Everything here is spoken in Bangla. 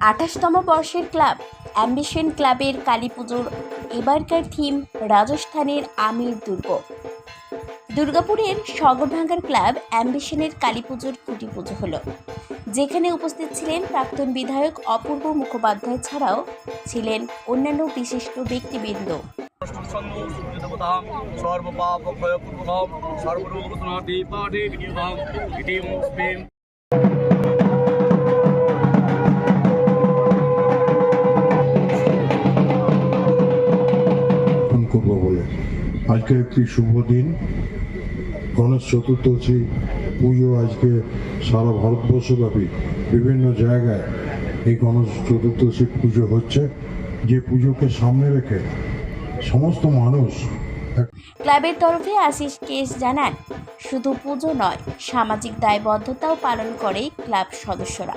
আঠাশতম বর্ষের ক্লাব, অ্যাম্বিশন ক্লাবের কালী পুজোর এবারকার থিম রাজস্থানের আমির দুর্গ। দুর্গাপুরের সগরভাঙ্গার ক্লাব অ্যাম্বিশনের কালী পুজোর খুঁটি পুজো হলো। যেখানে উপস্থিত ছিলেন প্রাক্তন বিধায়ক অপূর্ব মুখোপাধ্যায় ছাড়াও ছিলেন অন্যান্য বিশিষ্ট ব্যক্তিবৃন্দ। সর্বপাপ করব বলে। আজকে একটি শুভ দিন। গণেশ চতুর্দশী পুজো আজকে সারা ভারতবর্ষব্যাপী বিভিন্ন জায়গায় এই গণেশ চতুর্দশী পুজো হচ্ছে। যে পুজোকে সামনে রেখে সমস্ত মানুষ ক্লাবের তরফে আশিস কেস জানান, শুধু পুজো নয়, সামাজিক দায়বদ্ধতাও পালন করে ক্লাব সদস্যরা।